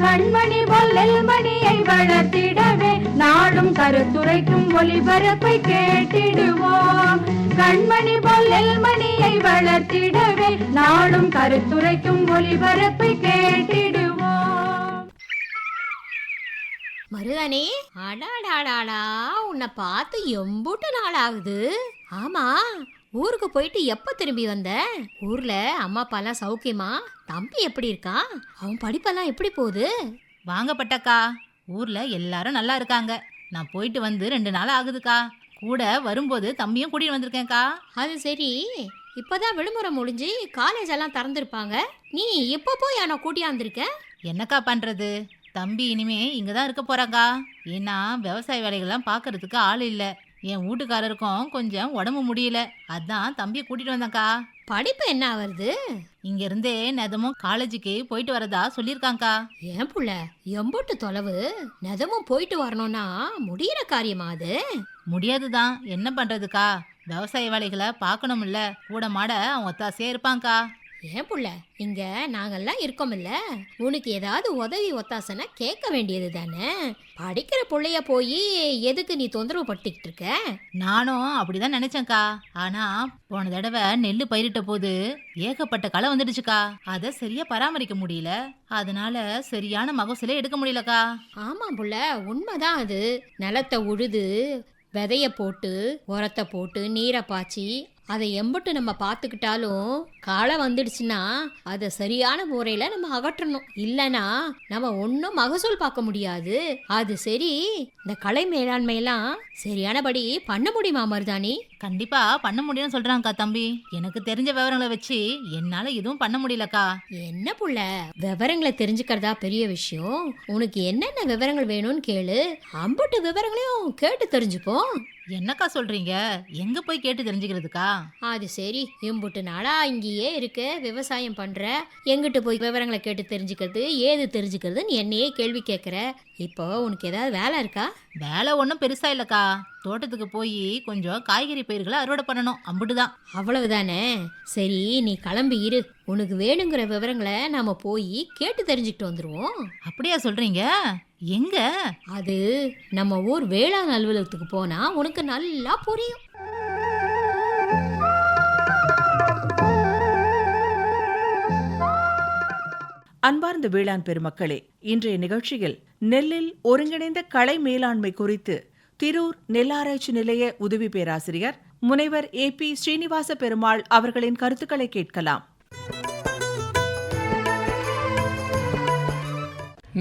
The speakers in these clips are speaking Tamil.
கண்மணி பொல்லில் மணியை வளர்த்திடவே நாடும் கருத்துரைக்கும் ஒளிபரப்பை கேட்டிடுவோம். கண்மணி பொல்லில் மணியை வளர்த்திடவே நாடும் கருத்துரைக்கும் ஒளிபரப்பை கேட்டிடுவோம். மருதானே அடாடாடாடா உன்னை பார்த்து எம்பூட்டு நாள் ஆகுது ஆமா ஊருக்கு போயிட்டு எப்ப திரும்பி வந்த? ஊர்ல அம்மா அப்பாலாம் சௌக்கியமா? தம்பி எப்படி இருக்கான் அவன் படிப்பெல்லாம் எப்படி போகுது? வாங்க பட்டக்கா. ஊர்ல எல்லாரும் நல்லா இருக்காங்க. நான் போயிட்டு வந்து ரெண்டு நாள் ஆகுதுக்கா. கூட வரும்போது தம்பியும் கூட்டிட்டு வந்திருக்கேன்க்கா. அது சரி. இப்பதான் விடுமுறை முடிஞ்சு காலேஜ் எல்லாம் திறந்திருப்பாங்க. நீ இப்ப போய் அவனை கூட்டியாந்துருக்க என்னக்கா பண்றது? தம்பி இனிமே இங்க தான் இருக்க போறாக்கா ஏன்னா விவசாய வேலைகள்லாம் பார்க்கறதுக்கு ஆள் இல்ல. என் வீட்டுக்காரருக்கும் கொஞ்சம் உடம்பு முடியல. அதான் தம்பியை கூட்டிட்டு வந்தேன்க்கா. படிப்பு என்ன வருது இங்க இருந்தே நெதமும் காலேஜுக்கு போயிட்டு வரதா சொல்லியிருக்காங்க்கா ஏன் புள்ள எம்பூட்டு தொலைவு? நிஜமும் போயிட்டு வரணும்னா முடியிற காரியமா அது? முடியாதுதான். என்ன பண்றதுக்கா? விவசாய வேலைகளை பார்க்கணும்ல. கூட மாட அவன் ஒத்தாசையா இருப்பாங்க்கா ஏன் புள்ள? இங்க நாங்கெல்லாம் இருக்கோம்ல உனக்கு ஏதாவது உதவி ஒத்தாசனை கேட்க வேண்டியது தானே? படிக்கிற புள்ளைய போய் எதுக்கு நீ தொந்தரவு படுத்திக்கிட்டு இருக்க? நானும் அப்படிதான் நினைச்சேன்க்கா. ஆனா போன தடவை நெல்லு பயிரிட்ட போது ஏகப்பட்ட களை வந்துடுச்சுக்கா. அதை சரியா பராமரிக்க முடியல. அதனால சரியான மகசூலே எடுக்க முடியலக்கா. ஆமா புள்ள உண்மைதான் அது. நிலத்தை உழுது விதைய போட்டு உரத்தை போட்டு நீரை பாய்ச்சி அதை எம்பட்டு நம்ம பார்த்துக்கிட்டாலும் களை வந்துடுச்சுன்னா அதை சரியான முறையில் நம்ம அகற்றணும். இல்லைன்னா நம்ம ஒன்றும் மகசூல் பார்க்க முடியாது. அது சரி இந்த கலை மேலாண்மையெல்லாம் சரியானபடி பண்ண முடியுமா மருதாணி? கண்டிப்பா பண்ண முடியும்னு சொல்றாங்கக்கா தம்பி. எனக்கு தெரிஞ்ச விவரங்களை வச்சு என்னால எதுவும் பண்ண முடியலக்கா. என்ன புள்ள? விவரங்களை தெரிஞ்சுக்கிறதா பெரிய விஷயம். உனக்கு என்னென்ன விவரங்கள் வேணும்னு கேளு. அம்புட்டு விவரங்களையும் கேட்டு தெரிஞ்சுப்போம் என்னக்கா சொல்றீங்க? எங்க போய் கேட்டு தெரிஞ்சுக்கிறதுக்கா? அது சரி. இம்புட்டு நாளா இங்கேயே இருக்க விவசாயம் பண்ற எங்கிட்டு போய் விவரங்களை கேட்டு தெரிஞ்சுக்கிறது ஏது தெரிஞ்சுக்கிறதுன்னு என்னையே கேள்வி கேட்குற. இப்போ உனக்கு ஏதாவது வேலை இருக்கா? வேலை ஒன்றும் பெருசா இல்லக்கா. தோட்டத்துக்கு போய் கொஞ்சம் காய்கறி பயிர்களை அறுவடை பண்ணணும். அம்புட்டுதான். அவ்வளவுதானே? சரி நீ கிளம்பி இரு. உனக்கு வேணுங்கிற விவரங்களை நாம போய் கேட்டு தெரிஞ்சுக்கிட்டு வந்துருவோம். அப்படியா சொல்றீங்க? எங்க? அது நம்ம ஊர் வேளாண் அலுவலகத்துக்கு போனா உனக்கு நல்லா புரியும். அன்பார்ந்த வேளாண் பெருமக்களே இன்றைய நிகழ்ச்சியில் நெல்லில் ஒருங்கிணைந்த களை மேலாண்மை குறித்து திரூர் நெல்லாராய்ச்சி நிலைய உதவி பேராசிரியர் முனைவர் ஏ பி ஸ்ரீனிவாச பெருமாள் அவர்களின் கருத்துக்களை கேட்கலாம்.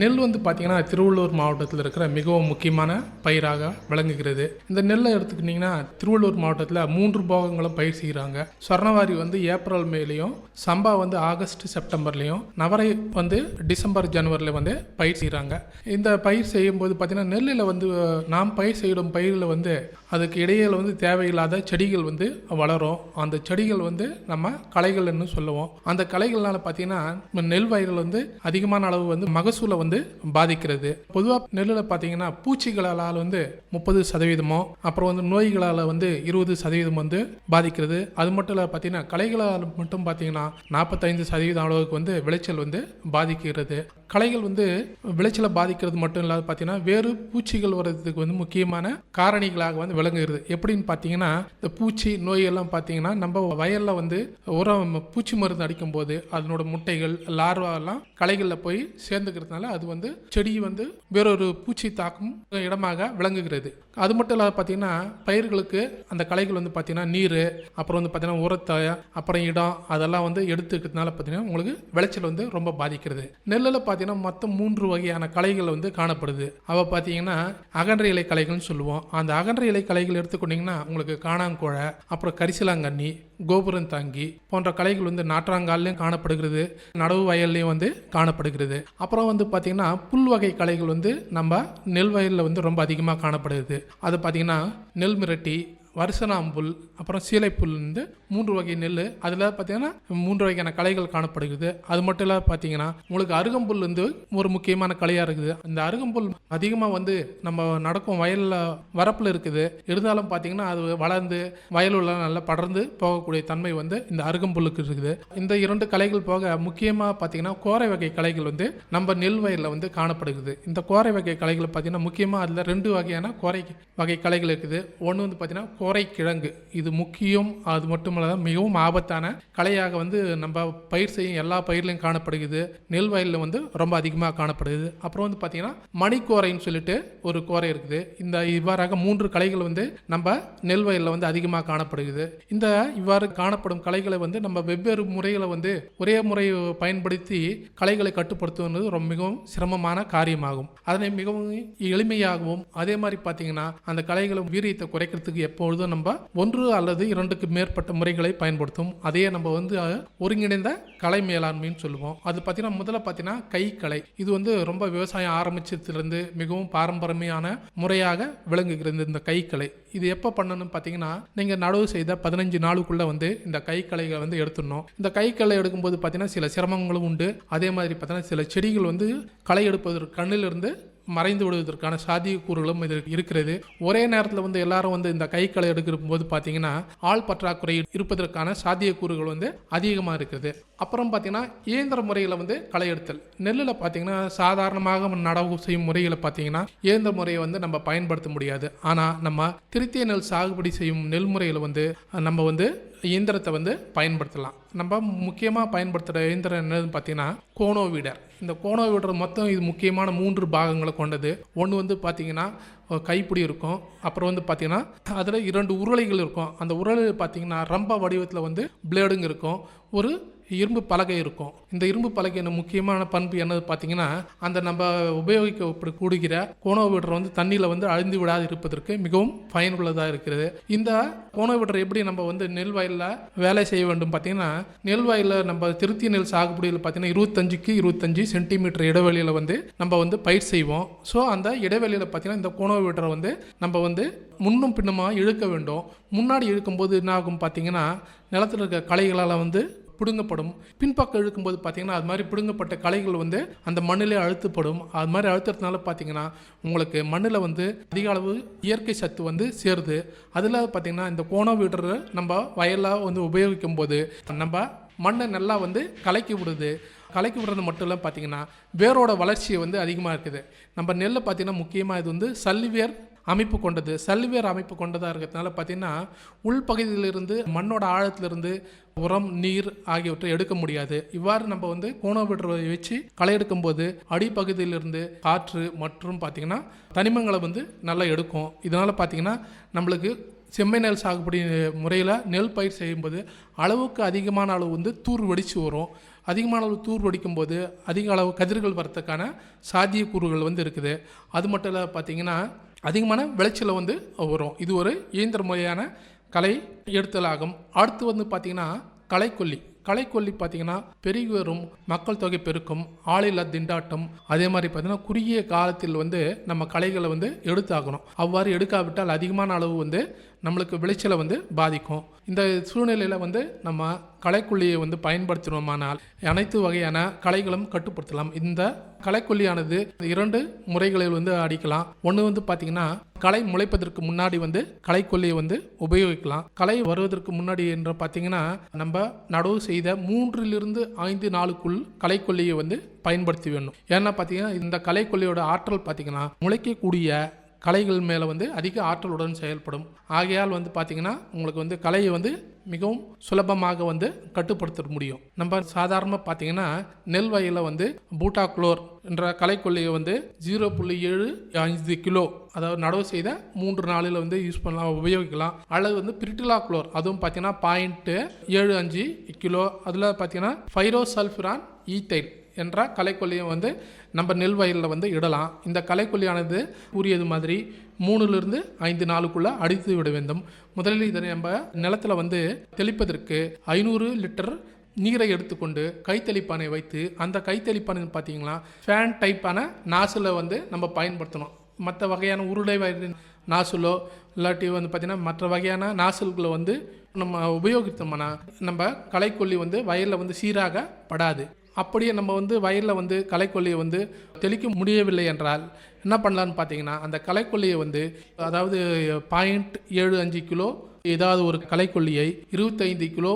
நெல் வந்து பார்த்திங்கன்னா திருவள்ளூர் மாவட்டத்தில் இருக்கிற மிகவும் முக்கியமான பயிராக விளங்குகிறது. இந்த நெல்லை எடுத்துக்கிட்டிங்கன்னா திருவள்ளூர் மாவட்டத்தில் மூன்று போகங்களும் பயிர் செய்கிறாங்க. சொர்ணவாரி வந்து ஏப்ரல் மேலேயும் சம்பா வந்து ஆகஸ்ட் செப்டம்பர்லேயும் நவரை வந்து டிசம்பர் ஜனவரியில் வந்து பயிர் செய்கிறாங்க. இந்த பயிர் செய்யும்போது பார்த்திங்கன்னா நெல்லில் வந்து நாம் பயிர் செய்யும் பயிரில் வந்து அதுக்கு இடையில வந்து தேவையில்லாத செடிகள் வந்து வளரும். அந்த செடிகள் வந்து நம்ம களைகள்னு சொல்லுவோம். அந்த களைகள்னால பார்த்தீங்கன்னா நெல் வயல்கள் வந்து அதிகமான அளவு வந்து மகசூலை வந்து பாதிக்கிறது. பொதுவாக நெல்லில் பார்த்தீங்கன்னா பூச்சிகளால் வந்து முப்பது சதவீதமோ அப்புறம் வந்து நோய்களால் வந்து இருபது சதவீதம் வந்து பாதிக்கிறது. அது மட்டும் இல்லை பார்த்தீங்கன்னா களைகளால் மட்டும் பார்த்தீங்கன்னா நாற்பத்தைந்து சதவீதம் அளவுக்கு வந்து விளைச்சல் வந்து பாதிக்கிறது. களைகள் வந்து விளைச்சலை பாதிக்கிறது மட்டும் இல்லாத பார்த்தீங்கன்னா வேறு பூச்சிகள் வர்றதுக்கு வந்து முக்கியமான காரணிகளாக வந்து விளங்குகிறது. எப்படின்னு பார்த்தீங்கன்னா இந்த பூச்சி நோயெல்லாம் பார்த்தீங்கன்னா நம்ம வயலில் வந்து உரம் பூச்சி மருந்து அடிக்கும் போது அதனோட முட்டைகள் லார்வாலாம் களைகளில் போய் சேர்ந்துக்கிறதுனால அது வந்து செடி வந்து வேறொரு பூச்சி தாக்கும் இடமாக விளங்குகிறது. அது மட்டும் இல்லாத பார்த்தீங்கன்னா பயிர்களுக்கு அந்த களைகள் வந்து பார்த்தீங்கன்னா நீர் அப்புறம் வந்து பார்த்தீங்கன்னா உரத்தை அப்புறம் இடம் அதெல்லாம் வந்து எடுத்துக்கிறதுனால பார்த்தீங்கன்னா உங்களுக்கு விளைச்சல் வந்து ரொம்ப பாதிக்கிறது. நெல்லில் பார்த்தீங்கன்னா மொத்தம் மூன்று வகையான களைகள் வந்து காணப்படுது. அவள் பார்த்தீங்கன்னா அகன்ற இலை களைகள்னு சொல்லுவோம். அந்த அகன்ற இலை களைகள் எடுத்துக்கொண்டிங்கன்னா உங்களுக்கு காணாங்கோழை அப்புறம் கரிசலாங்கண்ணி கோபுரம் தாங்கி போன்ற கலைகள் வந்து நாற்றாங்கால்லையும் காணப்படுகிறது. நடவு வயல்லையும் வந்து காணப்படுகிறது. அப்புறம் வந்து பார்த்திங்கன்னா புல் வகை கலைகள் வந்து நம்ம நெல் வயலில் வந்து ரொம்ப அதிகமாக காணப்படுகிறது. அது பார்த்தீங்கன்னா நெல் வருஷனாம்புல் அப்புறம் சீலைப்புல் வந்து மூன்று வகை நெல் அதில் பார்த்தீங்கன்னா மூன்று வகையான களைகள் காணப்படுகிறது. அது மட்டும் இல்லாமல் பார்த்தீங்கன்னா உங்களுக்கு அருகம்புல் வந்து ஒரு முக்கியமான களையாக இருக்குது. இந்த அருகம்புல் அதிகமாக வந்து நம்ம நடக்கும் வயலில் வரப்பில் இருக்குது. இருந்தாலும் பார்த்தீங்கன்னா அது வளர்ந்து வயலுள்ள நல்லா படர்ந்து போகக்கூடிய தன்மை வந்து இந்த அருகம்புல்லுக்கு இருக்குது. இந்த இரண்டு களைகள் போக முக்கியமாக பார்த்தீங்கன்னா கோரை வகை களைகள் வந்து நம்ம நெல் வயலில் வந்து காணப்படுகிறது. இந்த கோரை வகை களைகள் பார்த்தீங்கன்னா முக்கியமாக அதில் ரெண்டு வகையான கோரை வகை களைகள் இருக்குது. ஒன்று வந்து பார்த்தீங்கன்னா கோரை கிழங்கு இது முக்கியம் அது மட்டும் இல்லாத மிகவும் ஆபத்தான கலையாக வந்து நம்ம பயிர் செய்யும் எல்லா பயிர்லையும் காணப்படுகிறது. நெல் வயலில் வந்து ரொம்ப அதிகமாக காணப்படுது அப்புறம் வந்து பார்த்தீங்கன்னா மணிக்கோரைன்னு சொல்லிட்டு ஒரு கோரை இருக்குது. இந்த இவ்வாறாக மூன்று கலைகள் வந்து நம்ம நெல் வயலில் வந்து அதிகமாக காணப்படுகிறது. இந்த இவ்வாறு காணப்படும் கலைகளை வந்து நம்ம வெவ்வேறு முறைகளை வந்து ஒரே முறை பயன்படுத்தி கலைகளை கட்டுப்படுத்துவது ரொம்ப மிகவும் சிரமமான காரியமாகும். அதனை மிகவும் எளிமையாகவும் அதே மாதிரி பார்த்தீங்கன்னா அந்த கலைகளை வீரியத்தை குறைக்கிறதுக்கு பொழுது நம்ம ஒன்று அல்லது இரண்டுக்கு மேற்பட்ட முறைகளை பயன்படுத்தும். அதையே நம்ம வந்து ஒருங்கிணைந்த கலை மேலாண்மைன்னு சொல்லுவோம். அது பார்த்தீங்கன்னா முதல்ல பார்த்தீங்கன்னா கைக்கலை. இது வந்து ரொம்ப விவசாயம் ஆரம்பிச்சதுலேருந்து மிகவும் பாரம்பரியமான முறையாக விளங்குகிறது இந்த கைக்கலை. இது எப்போ பண்ணணும்னு பார்த்தீங்கன்னா நீங்கள் நடவு செய்த பதினஞ்சு நாளுக்குள்ளே வந்து இந்த கை வந்து எடுத்துடணும். இந்த கை களை எடுக்கும்போது பார்த்தீங்கன்னா சில சிரமங்களும் உண்டு. அதே மாதிரி பார்த்தீங்கன்னா சில செடிகள் வந்து களை எடுப்பதற்கு கண்ணிலிருந்து மறைந்து விடுவதற்கான சாத்தியக்கூறுகளும் இது இருக்கிறது. ஒரே நேரத்தில் வந்து எல்லாரும் வந்து இந்த கை களை எடுக்கிற போது பார்த்தீங்கன்னா ஆள் பற்றாக்குறை இருப்பதற்கான சாத்தியக்கூறுகள் வந்து அதிகமாக இருக்குது அப்புறம் பார்த்தீங்கன்னா இயந்திர முறையில் வந்து களை எடுத்தல். நெல்லில் பார்த்தீங்கன்னா சாதாரணமாக நடவு செய்யும் முறைகளை பார்த்தீங்கன்னா இயந்திர முறையை வந்து நம்ம பயன்படுத்த முடியாது. ஆனால் நம்ம திருத்திய நெல் சாகுபடி செய்யும் நெல் முறையில் வந்து நம்ம வந்து இயந்திரத்தை வந்து பயன்படுத்தலாம். நம்ம முக்கியமாக பயன்படுத்துகிற இயந்திரம் என்னதுன்னு பார்த்தீங்கன்னா கோனோ வீடர் இந்த கோனோ வீடர் மொத்தம் இது முக்கியமான மூன்று பாகங்களை கொண்டது. ஒன்று வந்து பார்த்தீங்கன்னா கைப்பிடி இருக்கும். அப்புறம் வந்து பார்த்தீங்கன்னா அதில் இரண்டு உருளைகள் இருக்கும். அந்த உருளை பார்த்தீங்கன்னா ரம்ப வடிவத்தில் வந்து பிளேடுங்க இருக்கும். ஒரு இரும்பு பலகை இருக்கும். இந்த இரும்பு பலகையின் முக்கியமான பண்பு என்னது பார்த்தீங்கன்னா அந்த நம்ம உபயோகிக்கப்படுகிற கோண விடுற வந்து தண்ணியில் வந்து அழிந்து விடாது இருப்பதற்கு மிகவும் பயனுள்ளதாக இருக்கிறது. இந்த கோண விடுற எப்படி நம்ம வந்து நெல் வயலில் வேலை செய்ய வேண்டும் பார்த்தீங்கன்னா நெல் வயலில் நம்ம திருத்தி நெல் சாகுபடியில் பார்த்தீங்கன்னா இருபத்தஞ்சுக்கு இருபத்தஞ்சு சென்டிமீட்டர் இடைவெளியில் வந்து நம்ம வந்து பயிர் செய்வோம். ஸோ அந்த இடைவெளியில் பார்த்தீங்கன்னா இந்த கோண விடுற வந்து நம்ம வந்து முன்னும் பின்னுமாக இழுக்க வேண்டும். முன்னாடி இழுக்கும்போது என்ன ஆகும் பார்த்தீங்கன்னா நிலத்தில் இருக்க களைகளால் வந்து பிடுங்கப்படும். பின்பக்கம் இழுக்கும்போது பார்த்தீங்கன்னா அது மாதிரி பிடுங்கப்பட்ட களைகள் வந்து அந்த மண்ணிலே அழுத்தப்படும். அது மாதிரி அழுத்துறதுனால பார்த்தீங்கன்னா உங்களுக்கு மண்ணில் வந்து அதிக அளவு இயற்கை சத்து வந்து சேருது. அதில் பார்த்தீங்கன்னா இந்த கோண விடுற நம்ம வயலாக வந்து உபயோகிக்கும் போது நம்ம மண்ணை நல்லா வந்து கலக்கி விடுது. கலக்கி விடுறது மட்டும் இல்லை பார்த்தீங்கன்னா வேரோட வளர்ச்சி வந்து அதிகமாக இருக்குது. நம்ம நெல்லை பார்த்தீங்கன்னா முக்கியமாக இது வந்து சல்லிவேர் அமைப்பு கொண்டது சல்வியர் அமைப்பு கொண்டதாக இருக்கிறதுனால பார்த்தீங்கன்னா உள்பகுதியிலிருந்து மண்ணோட ஆழத்திலிருந்து உரம் நீர் ஆகியவற்றை எடுக்க முடியாது. இவ்வாறு நம்ம வந்து கோணவிடுறதை வச்சு களை எடுக்கும்போது அடிப்பகுதியிலிருந்து காற்று மற்றும் பார்த்தீங்கன்னா தனிமங்களை வந்து நல்லா எடுக்கும். இதனால் பார்த்தீங்கன்னா நம்மளுக்கு செம்மை நெல் சாகுபடி முறையில் நெல் பயிர் செய்யும்போது அளவுக்கு அதிகமான அளவு வந்து தூர் வெடிச்சு வரும். அதிகமான அளவு தூர் வெடிக்கும் போது அதிக அளவு கதிர்கள் வரத்துக்கான சாத்தியக்கூறுகள் வந்து இருக்குது. அது மட்டும் இல்லை பார்த்தீங்கன்னா அதிகமான விளைச்சலை வந்து வரும். இது ஒரு இயந்திர முறையான கலை எடுத்தலாகும். அடுத்து வந்து பார்த்திங்கன்னா களைக்கொல்லி களைக்கொல்லி பார்த்திங்கன்னா பெருகி வரும் மக்கள் தொகை பெருக்கம் ஆளில்லா திண்டாட்டம் அதே மாதிரி பார்த்திங்கன்னா குறுகிய காலத்தில் வந்து நம்ம களைகளை வந்து எடுத்தாகணும். அவ்வாறு எடுக்காவிட்டால் அதிகமான அளவு வந்து நம்மளுக்கு விளைச்சலை வந்து பாதிக்கும். இந்த சூழ்நிலையில் வந்து நம்ம களைக்கொல்லியை வந்து பயன்படுத்தினோமானால் அனைத்து வகையான களைகளும் கட்டுப்படுத்தலாம். இந்த களைக்கொல்லியானது இரண்டு முறைகளில் வந்து அடிக்கலாம். ஒன்று வந்து பார்த்தீங்கன்னா களை முளைப்பதற்கு முன்னாடி வந்து களைக்கொல்லியை வந்து உபயோகிக்கலாம். களை வருவதற்கு முன்னாடி என்று பார்த்தீங்கன்னா நம்ம நடவு செய்த மூன்றிலிருந்து ஐந்து நாளுக்குள் களைக்கொல்லியை வந்து பயன்படுத்தி வேணும். ஏன்னா பார்த்தீங்கன்னா இந்த களைக்கொல்லியோட ஆற்றல் பார்த்தீங்கன்னா முளைக்கக்கூடிய கலைகள் மேலே வந்து அதிக ஆற்றலுடன் செயல்படும். ஆகையால் வந்து பார்த்திங்கன்னா உங்களுக்கு வந்து கலையை வந்து மிகவும் சுலபமாக வந்து கட்டுப்படுத்த முடியும். நம்ம சாதாரணமாக பார்த்தீங்கன்னா நெல் வயலில் வந்து பூட்டாக்ளோர் என்ற கலைக்கொல்லியை வந்து ஜீரோ புள்ளி ஏழு அஞ்சு கிலோ அதாவது நடவு செய்த மூன்று நாளில் வந்து யூஸ் பண்ணலாம் உபயோகிக்கலாம். அல்லது வந்து பிரிட்டிலா குளோர் அதுவும் பார்த்தீங்கன்னா பாயிண்ட்டு ஏழு அஞ்சு கிலோ. அதில் பார்த்தீங்கன்னா ஃபைரோசல்ஃபிரான் ஈத்தைல் என்ற கலைக்கொல்லியை வந்து நம்ம நெல் வயலில் வந்து இடலாம். இந்த கலைக்கொல்லியானது கூறியது மாதிரி மூணுலேருந்து ஐந்து நாளுக்குள்ளே அடித்து விட வேண்டும். முதலில் இதை நம்ம நிலத்தில் வந்து தெளிப்பதற்கு ஐநூறு லிட்டர் நீரை எடுத்துக்கொண்டு கைத்தெளிப்பானை வைத்து அந்த கைத்தெளிப்பானை பார்த்தீங்கன்னா ஃபேன் டைப்பான நாசில் வந்து நம்ம பயன்படுத்தணும். மற்ற வகையான உருளை வயிறு நாசுலோ இல்லாட்டி வந்து பார்த்திங்கன்னா மற்ற வகையான நாசல்களை வந்து நம்ம உபயோகித்தோம்னா நம்ம களைக்கொல்லி வந்து வயலில் வந்து சீராக படாது. அப்படியே நம்ம வந்து வயலில் வந்து களைக்கொல்லியை வந்து தெளிக்க முடியவில்லை என்றால் என்ன பண்ணலான்னு பார்த்தீங்கன்னா அந்த களைக்கொல்லியை வந்து அதாவது பாயிண்ட் ஏழு அஞ்சு கிலோ ஏதாவது ஒரு களைக்கொல்லியை இருபத்தைந்து கிலோ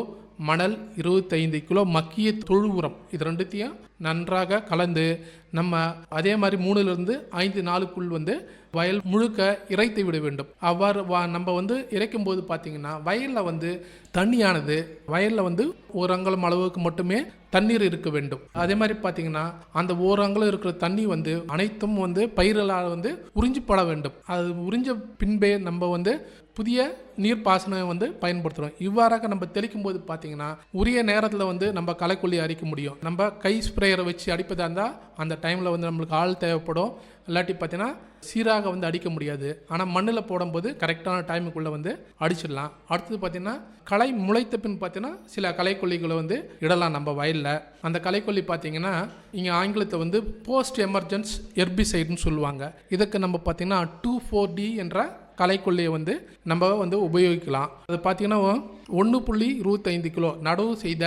மணல் இருபத்தைந்து கிலோ மக்கிய தொழு உரம். இது ரெண்டுத்தையும் நன்றாக கலந்து நம்ம அதே மாதிரி மூணுலேருந்து ஐந்து நாளுக்குள் வந்து வயல் முழுக்க இறைத்து விட வேண்டும். அவ்வாறு வா நம்ம வந்து இறைக்கும் போது பார்த்திங்கன்னா வயலில் வந்து தண்ணியானது வயலில் வந்து ஒரு அங்குலம் அளவுக்கு மட்டுமே தண்ணீர் இருக்க வேண்டும். அதே மாதிரி பார்த்திங்கன்னா அந்த ஓர் இருக்கிற தண்ணி வந்து அனைத்தும் வந்து பயிர்களால் வந்து உறிஞ்சிப்பட வேண்டும். அது உறிஞ்ச பின்பே நம்ம வந்து புதிய நீர்ப்பாசனம் வந்து பயன்படுத்துகிறோம் இவ்வாறாக நம்ம தெளிக்கும் போது பார்த்தீங்கன்னா உரிய நேரத்தில் வந்து நம்ம களைக்கொல்லி அரிக்க முடியும். நம்ம கை ஸ்ப்ரேயரை வச்சு அடிப்பதா இருந்தால் அந்த டைமில் வந்து நம்மளுக்கு ஆள் தேவைப்படும். இல்லாட்டி பார்த்தீங்கன்னா சீராக வந்து அடிக்க முடியாது. ஆனால் மண்ணில் போடும்போது கரெக்டான டைமுக்குள்ளே வந்து அடிச்சிடலாம். அடுத்தது பார்த்தீங்கன்னா களை முளைத்த பின் பார்த்தீங்கன்னா சில களைக்கொல்லிகளை வந்து இடலாம் நம்ம வயலில். அந்த களைக்கொல்லி பார்த்தீங்கன்னா இங்கே ஆங்கிலத்தை வந்து போஸ்ட் எமர்ஜென்ஸ் எர்பிசைடுன்னு சொல்லுவாங்க. இதுக்கு நம்ம பார்த்தீங்கன்னா டூ ஃபோர் டி என்ற களைக்கொல்லியை வந்து நம்ம வந்து உபயோகிக்கலாம். அது பார்த்தீங்கன்னா ஒன்று புள்ளி இருபத்தைந்து கிலோ நடவு செய்த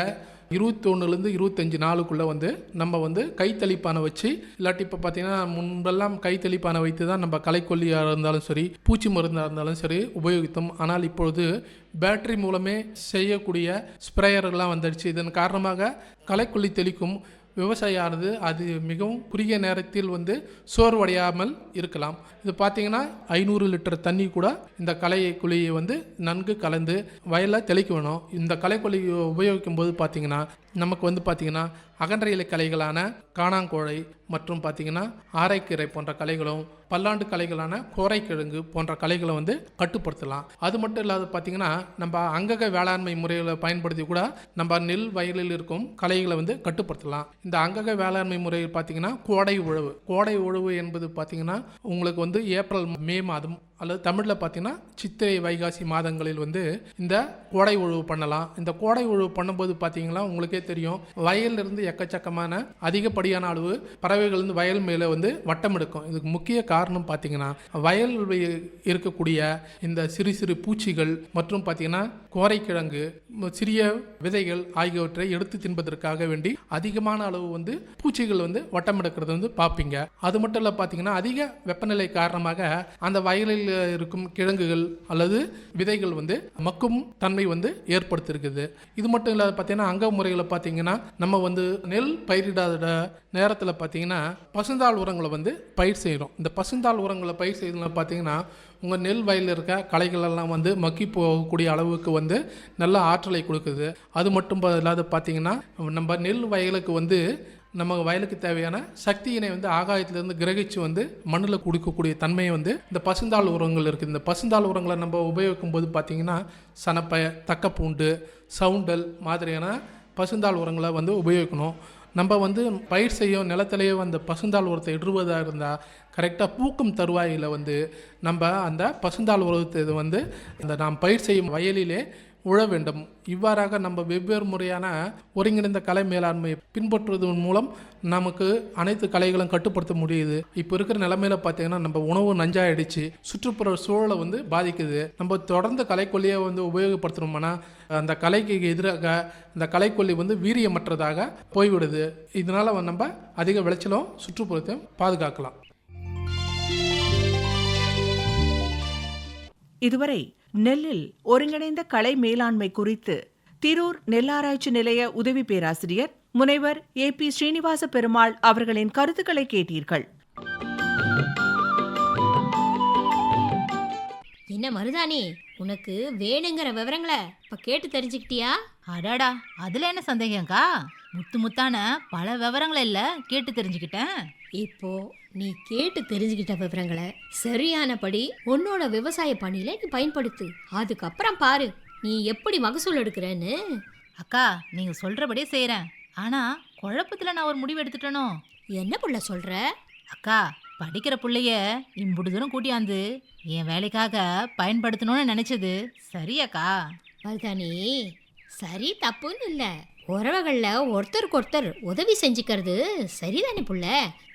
இருபத்தொன்னுலேருந்து இருபத்தஞ்சி நாளுக்குள்ளே வந்து நம்ம வந்து கைத்தளிப்பானை வச்சு இல்லாட்டி இப்போ பார்த்தீங்கன்னா முன்பெல்லாம் கைத்தளிப்பானை வைத்து தான் நம்ம களைக்கொல்லியாக இருந்தாலும் சரி பூச்சி மருந்தாக இருந்தாலும் சரி உபயோகித்தோம். ஆனால் இப்பொழுது பேட்டரி மூலமே செய்யக்கூடிய ஸ்ப்ரேயர்லாம் வந்துடுச்சு. இதன் காரணமாக களைக்கொல்லி தெளிக்கும் விவசாயியானது அது மிகவும் குறுகிய நேரத்தில் வந்து சோர்வடையாமல் இருக்கலாம். இது பார்த்தீங்கன்னா ஐநூறு லிட்டர் தண்ணி கூட இந்த களை குழியை வந்து நன்கு கலந்து வயலில் தெளிக்க வேணும் இந்த களைக்கொல்லியை உபயோகிக்கும் போது பார்த்தீங்கன்னா நமக்கு வந்து பார்த்திங்கன்னா அகன்ற இலை கலைகளான காணாங்கோழை மற்றும் பார்த்தீங்கன்னா ஆரைக்கீரை போன்ற கலைகளும் பல்லாண்டு கலைகளான கோரைக்கிழங்கு போன்ற கலைகளை வந்து கட்டுப்படுத்தலாம். அது மட்டும் இல்லாத பார்த்தீங்கன்னா நம்ம அங்கக வேளாண்மை முறைகளை பயன்படுத்தி கூட நம்ம நெல் வயலில் இருக்கும் கலைகளை வந்து கட்டுப்படுத்தலாம். இந்த அங்கக வேளாண்மை முறையில் பார்த்தீங்கன்னா கோடை உழவு. கோடை உழவு என்பது பார்த்திங்கன்னா உங்களுக்கு வந்து ஏப்ரல் மே மாதம் அல்லது தமிழில் பார்த்தீங்கன்னா சித்திரை வைகாசி மாதங்களில் வந்து இந்த கோடை உழவு பண்ணலாம். இந்த கோடை உழவு பண்ணும்போது பார்த்தீங்கன்னா உங்களுக்கே தெரியும் வயலிலிருந்து எக்கச்சக்கமான அதிகப்படியான அளவு பறவைகள் வந்து வயல் மேலே வந்து வட்டம் எடுக்கும். இதுக்கு முக்கிய காரணம் பார்த்தீங்கன்னா வயல் இருக்கக்கூடிய இந்த சிறு சிறு பூச்சிகள் மற்றும் பார்த்தீங்கன்னா கோரைக்கிழங்கு சிறிய விதைகள் ஆகியவற்றை எடுத்து தின்பதற்காக வேண்டி அதிகமான அளவு வந்து பூச்சிகள் வந்து வட்டம் எடுக்கிறது வந்து பார்ப்பீங்க அது மட்டும் இல்லை பார்த்தீங்கன்னா அதிக வெப்பநிலை காரணமாக அந்த வயலில் இருக்கும் கிழங்குகள் அல்லது விதைகள் வந்து மக்கும் தன்மை வந்து ஏற்படுத்தியிருக்குது. இது மட்டும் இல்லாத பார்த்தீங்கன்னா அங்க முறையில் பார்த்தீங்கன்னா நம்ம வந்து நெல் பயிரிடாத நேரத்தில் பார்த்தீங்கன்னா பசுந்தாள் உரங்களை வந்து பயிர் செய்கிறோம் இந்த பசுந்தாள் உரங்களை பயிர் செய்யறதுல பார்த்தீங்கன்னா உங்கள் நெல் வயலில் இருக்க களைகளெல்லாம் வந்து மக்கி போகக்கூடிய அளவுக்கு வந்து நல்ல ஆற்றலை கொடுக்குது. அது மட்டும் இல்லாத பார்த்தீங்கன்னா நம்ம நெல் வயலுக்கு வந்து நம்ம வயலுக்கு தேவையான சக்தியினை வந்து ஆகாயத்திலிருந்து கிரகிச்சு வந்து மண்ணில் கொடுக்கக்கூடிய தன்மையை வந்து இந்த பசுந்தாள் உரங்கள் இருக்குது. இந்த பசுந்தாள் உரங்களை நம்ம உபயோகிக்கும் போது பார்த்திங்கன்னா சனப்பை தக்கப்பூண்டு சவுண்டல் மாதிரியான பசுந்தாள் உரங்களை வந்து உபயோகிக்கணும். நம்ம வந்து பயிர் செய்யும் நிலத்திலேயே அந்த பசுந்தாள் உரத்தை இடுவதாக இருந்தால் கரெக்டாக பூக்கும் தருவாயில் வந்து நம்ம அந்த பசுந்தாள் உரத்தை வந்து அந்த நாம் பயிர் செய்யும் வயலிலே உழ வேண்டும். இவ்வாறாக நம்ம வெவ்வேறு முறையான ஒருங்கிணைந்த கலை மேலாண்மையை பின்பற்றுவதன் மூலம் நமக்கு அனைத்து கலைகளும் கட்டுப்படுத்த முடியுது. இப்போ இருக்கிற நிலைமையில பார்த்தீங்கன்னா நம்ம உணவு நஞ்சாயிடுச்சு. சுற்றுப்புற சூழலை வந்து பாதிக்குது. நம்ம தொடர்ந்து கலைக்கொல்லியை வந்து உபயோகப்படுத்தணும்னா அந்த கலைக்கு எதிராக அந்த கலைக்கொல்லி வந்து வீரியமற்றதாக போய்விடுது. இதனால நம்ம அதிக விளைச்சலும் சுற்றுப்புறத்தையும் பாதுகாக்கலாம். இதுவரை நெல்லில் ஒருங்கிணைந்த களை மேலாண்மை குறித்து திரூர் நெல்லாராய்ச்சி நிலைய உதவி பேராசிரியர் முனைவர் ஏ பி ஸ்ரீனிவாச பெருமாள் அவர்களின் கருத்துக்களை கேட்டீர்கள். என்ன மருதாணி உனக்கு வேணுங்கிற விவரங்களை இப்ப கேட்டு தெரிஞ்சுக்கிட்டியா? அடாடா அதுல என்ன சந்தேகம்க்கா முத்து முத்தான பல விவரங்களை இல்ல கேட்டு தெரிஞ்சுக்கிட்டேன். இப்போ நீ கேட்டு தெரிஞ்சுக்கிட்ட விவரங்களை சரியானபடி உன்னோட விவசாய பணியில நீ பயன்படுத்து. அதுக்கப்புறம் பாரு நீ எப்படி மகசூல் எடுக்கிறேன்னு. அக்கா நீங்க சொல்றபடியே செய்றேன். ஆனா குழப்பத்துல நான் ஒரு முடிவு எடுத்துட்டேனோ? என்ன புள்ள சொல்ற? அக்கா படிக்கிற புள்ளைய இம்புடு தூரம் கூட்டியாந்து என் வேலைக்காக பயன்படுத்தணும்னு நினைச்சது சரியக்கா மருதாணி சரி தப்புன்னு இல்ல. உறவுகள்ல ஒருத்தருக்கு ஒருத்தர் உதவி செஞ்சுக்கிறது சரிதானே புள்ள?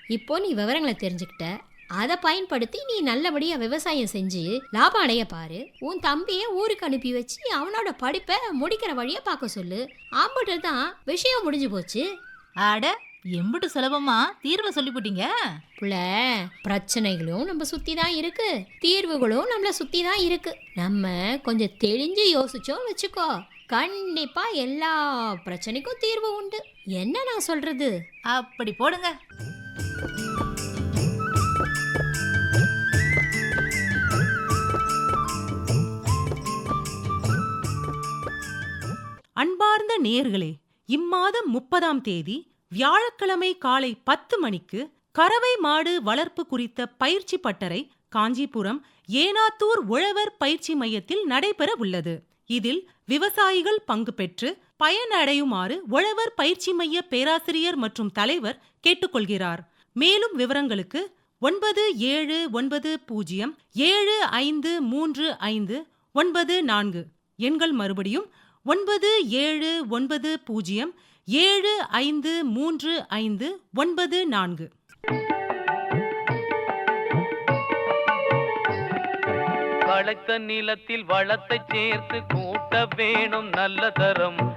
இப்போ நீ விவரங்களை தெரிஞ்சுக்கிட்ட. அதை பயன்படுத்தி நீ நல்லபடியா விவசாயம் செஞ்சு லாபம் அடைய பாரு. உன் தம்பியை ஊருக்கு அனுப்பி வச்சு அவனோட படிப்பை முடிக்கிற வழியை பார்க்க சொல்லு. ஆம்பிட்டு தான் விஷயம் முடிஞ்சு போச்சு. அட எம்பிட்டு சுலபமா தீர்வை சொல்லிவிட்டீங்க புள்ள பிரச்சனைகளும் நம்ம சுத்தி தான் இருக்கு. தீர்வுகளும் நம்மள சுத்தி தான் இருக்கு. நம்ம கொஞ்சம் தெளிஞ்சு யோசிச்சோம் வச்சுக்கோ. கண்டிப்பா எல்லா பிரச்சனைக்கும் தீர்வு உண்டு. என்ன நான் சொல்றது? அப்படி போடுங்க. அன்பார்ந்த நேர்களே இம்மாதம் முப்பதாம் தேதி வியாழக்கிழமை காலை பத்து மணிக்கு கறவை மாடு வளர்ப்பு குறித்த பயிற்சி பட்டறை காஞ்சிபுரம் ஏனாத்தூர் உழவர் பயிற்சி மையத்தில் நடைபெற உள்ளது. இதில் விவசாயிகள் பங்கு பெற்று பயனடையுமாறு உழவர் பயிற்சி மைய பேராசிரியர் மற்றும் தலைவர் கேட்டுக்கொள்கிறார். மேலும் விவரங்களுக்கு ஒன்பது ஏழு ஒன்பது பூஜ்ஜியம் ஏழு ஐந்து மூன்று ஐந்து ஒன்பது நான்கு. எண்கள் மறுபடியும் ஒன்பது ஏழு ஒன்பது பூஜ்ஜியம் ஏழு ஐந்து மூன்று ஐந்து ஒன்பது நான்கு. வளைத்த நிலத்தில் வளத்தை சேர்த்து கூட்ட வேணும் நல்ல தரம்.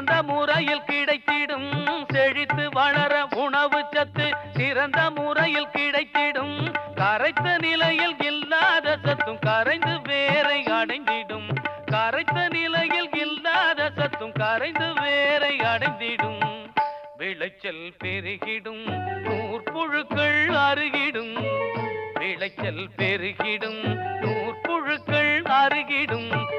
சிறந்த முறையில் கிடைத்திடும். செழித்து வளர உணவு சத்து சிறந்த முறையில் கிடைத்திடும். கரைத்த நிலையில் இல்லாத சத்தும் கரைந்து வேரை அடைந்திடும். கரைத்த நிலையில் இல்லாத சத்தும் கரைந்து வேரை அடைந்திடும். விளைச்சல் பெருகிடும் நூற்புழுக்கள் அருகிடும். விளைச்சல் பெருகிடும் நூற்புழுக்கள் அருகிடும்.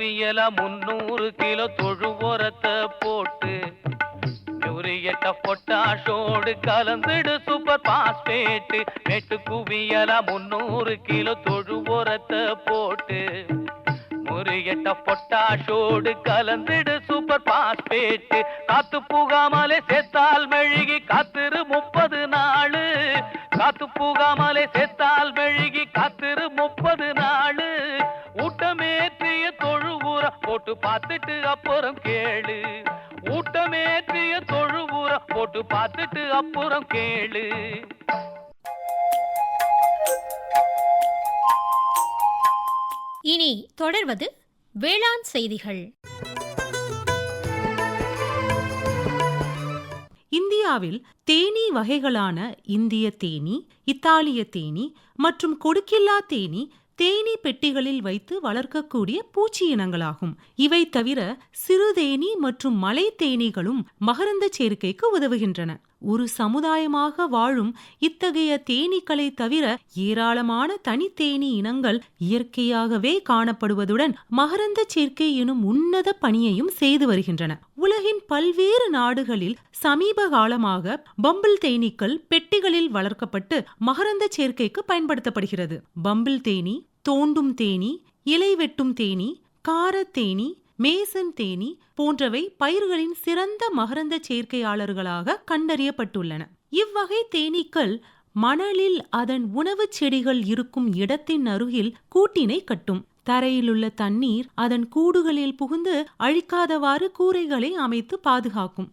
உரம் முன்னூறு கிலோ தொழு உரத்தை போட்டு யூரியட்ட பொட்டாஷோடு கலந்துடு சூப்பர் பாஸ்பேட்டு. வெட்டு குவியல முன்னூறு கிலோ தொழு உரத்தை போட்டு முறியட்ட பொட்டாஷோடு கலந்துடு சூப்பர் பாஸ்பேட்டு. காத்து புகாமலே சேர்த்தால் மெழுகி காத்திரு முப்பது நாளு. காத்து புகாமலே சேர்த்தால் மெழுகி காத்திரு முப்பது நாளு. போட்டு பார்த்துட்டு அப்புறம் கேளு. ஊட்டமேற்றிய தொழு ஊற போட்டு பார்த்துட்டு அப்புறம் கேளு. இனி தொடர்வது வேளாண் செய்திகள். இந்தியாவில் தேனீ வகைகளான இந்திய தேனீ இத்தாலிய தேனீ மற்றும் கொடுக்கில்லா தேனீ தேனீ பெட்டிகளில் வைத்து வளர்க்கக்கூடிய பூச்சி இனங்களாகும். இவை தவிர சிறுதேனி மற்றும் மலை தேனீகளும் மகரந்த சேர்க்கைக்கு உதவுகின்றன. ஒரு சமுதாயமாக வாழும் இத்தகைய தேனீக்களை தவிர ஏராளமான தனித்தேனீ இனங்கள் இயற்கையாகவே காணப்படுவதுடன் மகரந்த சேர்க்கை எனும் உன்னத பணியையும் செய்து வருகின்றன. உலகின் பல்வேறு நாடுகளில் சமீப காலமாக பம்பிள் தேனீக்கள் பெட்டிகளில் வளர்க்கப்பட்டு மகரந்த சேர்க்கைக்கு பயன்படுத்தப்படுகிறது. பம்பிள் தேனீ தோண்டும் தேனீ இலை வெட்டும் தேனீ காரத்தேனி மேசன் தேனி போன்றவை பயிர்களின் சிறந்த மகரந்த சேர்க்கையாளர்களாக கண்டறியப்பட்டுள்ளன. இவ்வகை தேனீக்கள் மணலில் அதன் உணவுச் செடிகள் இருக்கும் இடத்தின் அருகில் கூட்டினை கட்டும். தரையிலுள்ள தண்ணீர் அதன் கூடுகளில் புகுந்து அழிக்காதவாறு கூரைகளை அமைத்து பாதுகாக்கும்.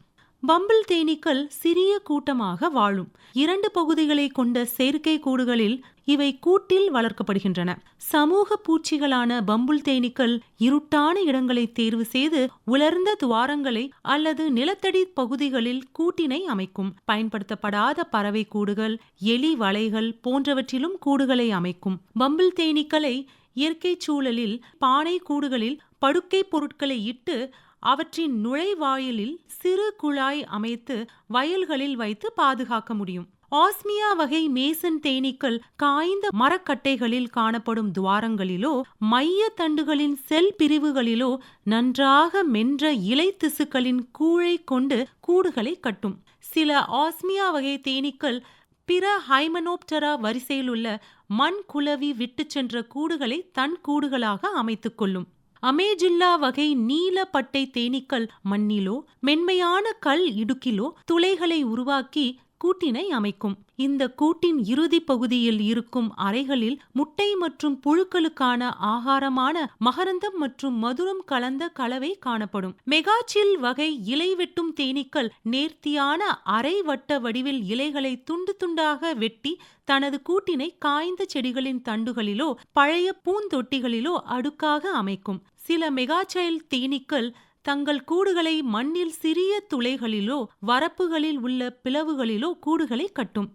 பம்பிள் தேனீக்கள் சிறிய கூட்டமாக வாழும். இரண்டு பகுதிகளை கொண்ட செயற்கை கூடுகளில் இவை கூட்டில் வளர்க்கப்படுகின்றன. சமூக பூச்சிகளான பம்புல் தேனீக்கள் இருட்டான இடங்களை தேர்வு செய்து உலர்ந்த துவாரங்களை அல்லது நிலத்தடி பகுதிகளில் கூட்டினை அமைக்கும். பயன்படுத்தப்படாத பறவை கூடுகள் எலி வலைகள் போன்றவற்றிலும் கூடுகளை அமைக்கும். பம்புல் தேனீக்களை இயற்கை சூழலில் பானை கூடுகளில் படுக்கை பொருட்களை இட்டு அவற்றின் நுழைவாயிலில் சிறு குழாய் அமைத்து வயல்களில் வைத்து பாதுகாக்க முடியும். ஆஸ்மியா வகை மேசன் தேனீக்கள் காய்ந்த மரக்கட்டைகளில் காணப்படும் துவாரங்களிலோ மைய தண்டுகளின் செல் பிரிவுகளிலோ நன்றாக மென்ற இலை திசுக்களின் கூழை கொண்டு கூடுகளை கட்டும். சில ஆஸ்மியா வகை தேனீக்கள் பிற ஹைமனோப்டரா வரிசையில் உள்ள மண் குலவி விட்டு சென்ற கூடுகளை தன் கூடுகளாக அமைத்துக் கொள்ளும். அமேஜில்லா வகை நீல பட்டை தேனீக்கள் மண்ணிலோ மென்மையான கல் இடுக்கிலோ துளைகளை உருவாக்கி கூட்டினை அமைக்கும். இந்த கூட்டின் இறுதி பகுதியில் இருக்கும் அறைகளில் முட்டை மற்றும் புழுக்களுக்கான ஆகாரமான மகரந்தம் மற்றும் மதுரம் கலந்த கலவை காணப்படும். மெகாச்சில் வகை இலை வெட்டும் தேனீக்கள் நேர்த்தியான அரை வட்ட வடிவில் இலைகளை துண்டு துண்டாக வெட்டி தனது கூட்டினை காய்ந்த செடிகளின் தண்டுகளிலோ பழைய பூந்தொட்டிகளிலோ அடுக்காக அமைக்கும். சில மெகாச்சைல் தேனீக்கள் தங்கள் கூடுகளை மண்ணில் சிறிய துளைகளிலோ வரப்புகளில் உள்ள பிளவுகளிலோ கூடுகளை கட்டும்.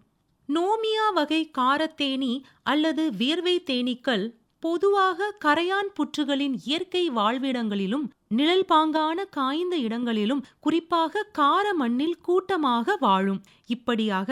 நோமியா வகை காரத்தேனி அல்லது வியர்வை தேனீக்கள் பொதுவாக கரையான் புற்றுகளின் இயற்கை வாழ்விடங்களிலும் நிழல் பாங்கான காய்ந்த இடங்களிலும் குறிப்பாக கார மண்ணில் கூட்டமாக வாழும். இப்படியாக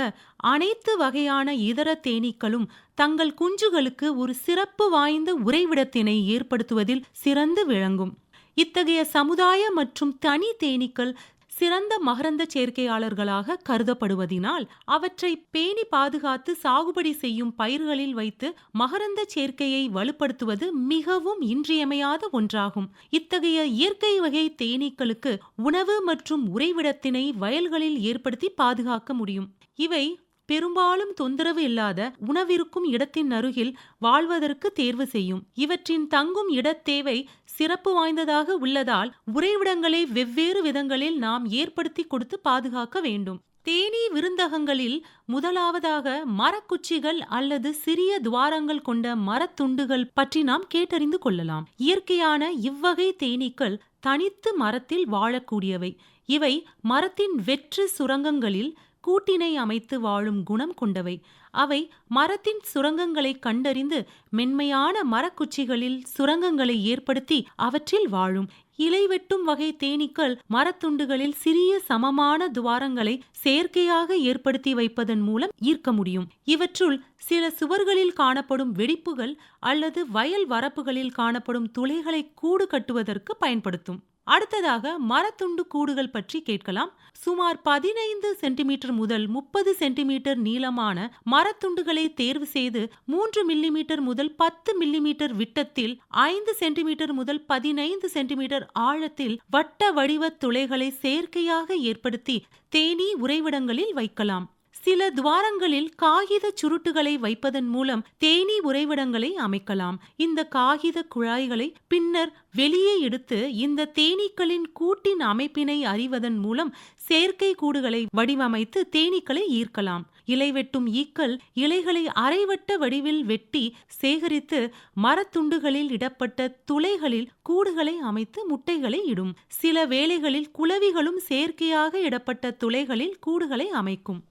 அனைத்து வகையான இதர தேனீக்களும் தங்கள் குஞ்சுகளுக்கு ஒரு சிறப்பு வாய்ந்த உறைவிடத்தினை ஏற்படுத்துவதில் சிறந்து விளங்கும். இத்தகைய சமுதாய மற்றும் தனி தேனீக்கள் சிறந்த மகரந்த சேர்க்கையாளர்களாக கருதப்படுவதினால் அவற்றை பேணி பாதுகாத்து சாகுபடி செய்யும் பயிர்களில் வைத்து மகரந்த சேர்க்கையை வலுப்படுத்துவது மிகவும் இன்றியமையாத ஒன்றாகும். இத்தகைய இயற்கை வகை தேனீக்களுக்கு உணவு மற்றும் உறைவிடத்தினை வயல்களில் ஏற்படுத்தி பாதுகாக்க முடியும். இவை பெரும்பாலும் தொந்தரவு இல்லாத உணவிருக்கும் இடத்தின் அருகில் வாழ்வதற்கு தேர்வு செய்யும். இவற்றின் தங்கும் இடத்தேவை சிறப்பு வாய்ந்ததாக உள்ளதால் உறைவிடங்களை வெவ்வேறு விதங்களில் நாம் ஏற்படுத்தி கொடுத்து பாதுகாக்க வேண்டும். தேனீ விருந்தகங்களில் முதலாவதாக மரக்குச்சிகள் அல்லது சிறிய துவாரங்கள் கொண்ட மரத்துண்டுகள் பற்றி நாம் கேட்டறிந்து கொள்ளலாம். இயற்கையான இவ்வகை தேனீக்கள் தனித்து மரத்தில் வாழக்கூடியவை. இவை மரத்தின் வெற்று சுரங்கங்களில் கூட்டினை அமைத்து வாழும் குணம் கொண்டவை. அவை மரத்தின் சுரங்கங்களை கண்டறிந்து மென்மையான மரக்குச்சிகளில் சுரங்கங்களை ஏற்படுத்தி அவற்றில் வாழும். இலை வெட்டும் வகை தேனீக்கள் மரத்துண்டுகளில் சிறிய சமமான துவாரங்களை செயற்கையாக ஏற்படுத்தி வைப்பதன் மூலம் ஈர்க்க முடியும். இவற்றுள் சில சுவர்களில் காணப்படும் வெடிப்புகள் அல்லது வயல் வரப்புகளில் காணப்படும் துளைகளை கூடு கட்டுவதற்கு பயன்படுத்தும். அடுத்ததாக மரத்துண்டு கூடுகள் பற்றி கேட்கலாம். சுமார் பதினைந்து சென்டிமீட்டர் முதல் முப்பது சென்டிமீட்டர் நீளமான மரத்துண்டுகளை தேர்வு செய்து மூன்று மில்லிமீட்டர் முதல் பத்து மில்லிமீட்டர் விட்டத்தில் ஐந்து சென்டிமீட்டர் முதல் பதினைந்து சென்டிமீட்டர் ஆழத்தில் வட்ட வடிவ துளைகளை செயற்கையாக ஏற்படுத்தி தேனீ உறைவிடங்களில் வைக்கலாம். சில துவாரங்களில் காகித சுருட்டுகளை வைப்பதன் மூலம் தேனீ உறைவிடங்களை அமைக்கலாம். இந்த காகித குழாய்களை பின்னர் வெளியே எடுத்து இந்த தேனீக்களின் கூட்டின் அமைப்பினை அறிவதன் மூலம் செயற்கை கூடுகளை வடிவமைத்து தேனீக்களை ஈர்க்கலாம். இலை வெட்டும் ஈக்கள் இலைகளை அரைவட்ட வடிவில் வெட்டி சேகரித்து மரத்துண்டுகளில் இடப்பட்ட துளைகளில் கூடுகளை அமைத்து முட்டைகளை இடும். சில வேளைகளில் குளவிகளும் செயற்கையாக இடப்பட்ட துளைகளில் கூடுகளை அமைக்கும்.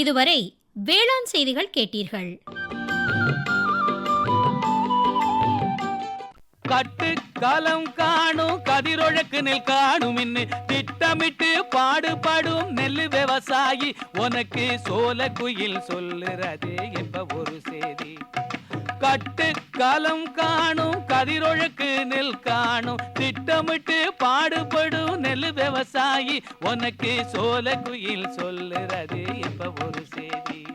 இதுவரை வேளாண் செய்திகள் கேட்டீர்கள். கட்டு காலம் காணும் கதிரொழக்கு நெல் காணும் இன்னு திட்டமிட்டு பாடுபடும் நெல் விவசாயி. உனக்கு சோல குயில் சொல்லுறது என்ப ஒரு செய்தி. கட்டு காலம் காணும் கதிரொழுக்கு நெல் காணும் திட்டமிட்டு பாடுபடும் நெல் விவசாயி. உனக்கு சோல குயில் சொல்லுறது என்ப ஒரு செய்தி.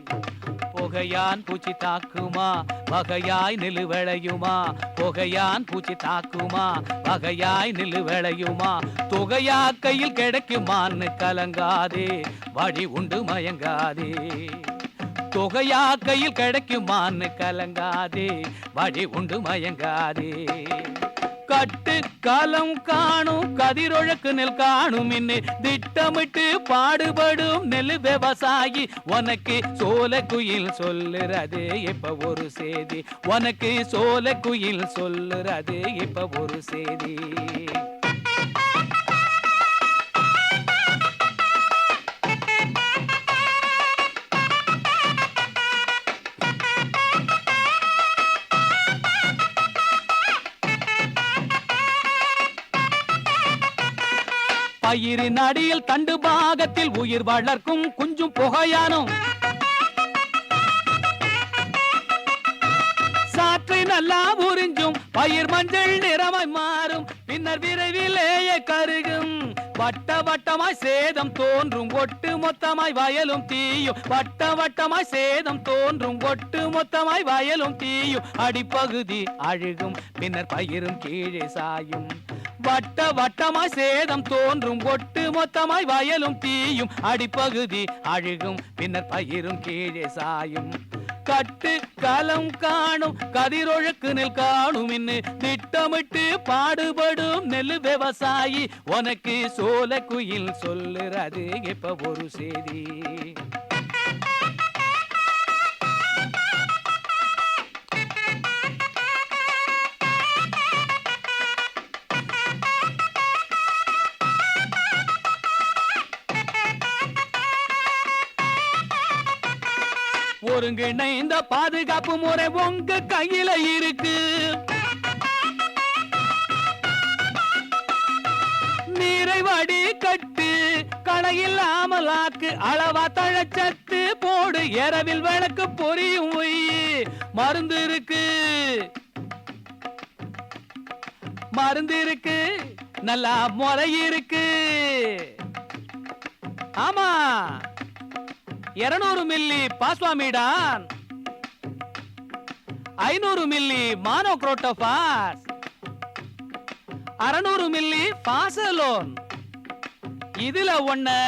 புகையான் பூச்சி தாக்குமா? வகையாய் நெல்லு விளையுமா? புகையான் பூச்சி தாக்குமா? வகையாய் நெல்லு விளையுமா? தொகையா கையில் கிடைக்குமான்னு கலங்காதே. வழி உண்டு மயங்காதே. தொகையா கையில் கிடைக்குமான்னு கலங்காதே வழி உண்டு மயங்காதே. கட்டு காலம் காணும் கதிரொழக்கு நெல் காணும் இன்னு திட்டமிட்டு பாடுபடும் நெல் விவசாயி. உனக்கு சோல குயில் சொல்லுறது இப்ப ஒரு செய்தி. உனக்கு சோல குயில் சொல்லுறது இப்ப ஒரு செய்தி. பயிரின் அடியில் தண்டு பாகத்தில் உயிர் வளர்க்கும் குஞ்சும் புகையானும். சாற்றை நல்லா உறிஞ்சும் பயிர் மஞ்சள் நிறமாய் மாறும். பின்னர் விரைவிலேயே கருகும். வட்ட வட்டமாய் சேதம் தோன்றும் ஒட்டு மொத்தமாய் வயலும் தீயும். வட்ட வட்டமாய் சேதம் தோன்றும் ஒட்டு மொத்தமாய் வயலும் தீயும். அடிப்பகுதி அழுகும் பின்னர் பயிரும் கீழே சாயும். வட்ட வட்டமாய் சேதம் தோன்றும் ஒட்டு மொத்தமாய் வயலும் தீயும். அடிப்பகுதி அழுகும் பின்னர் பயிரும் கீழே சாயும். கட்டு கலம் காணும் கதிரொழுக்கு நெல் காணும். இன்னு திட்டமிட்டு பாடுபடும் நெல் விவசாயி. உனக்கு சோல குயில் சொல்லுறது இப்ப ஒரு செய்தி? ஒருங்கிணைந்த பாதுகாப்பு முறை உங்க கையில இருக்கு. நீரை வடி கட்டு களையில்லாமல் ஆக்கு அளவா தழச்சத்து போடு இரவில் விளக்கு பொரியும் மருந்து இருக்கு. மருந்து இருக்கு. நல்லா முறை இருக்கு. ஆமா. இருநூறு மில்லி பாஸ்வாமிடான். ஐநூறு மில்லி மானோக்ரோட்டோபாஸ் அறுநூறு மில்லி பாசலோன். இதுல ஒண்ணு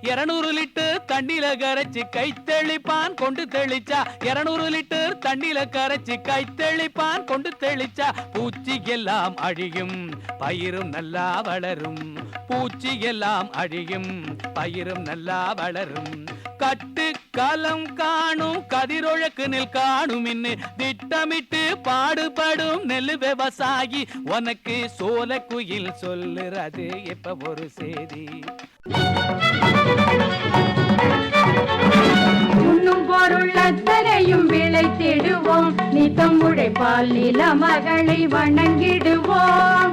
இருநூறு லிட்டர் தண்ணியில கரைச்சு கை தெளிப்பான் கொண்டு தெளிச்சா. இருநூறு லிட்டர் தண்ணியில கரைச்சு கை தெளிப்பான் கொண்டு தெளிச்சா. பூச்சி எல்லாம் அழியும் பயிரும் நல்லா வளரும். பூச்சி எல்லாம் அழியும் பயிரும் நல்லா வளரும். கட்டு கலம் காணும் கதிரொழக்கு நெல் காணும் இன்னு திட்டமிட்டு பாடுபடும் நெல் விவசாயி உனக்கு சோல குயில் சொல்லுறது இப்ப ஒரு செய்தி? உண்ணும் பொருள் அத்தனையும் விளைத்திடுவோம் நித்தம் உழைப்பால் நில மகளை வணங்கிடுவோம்.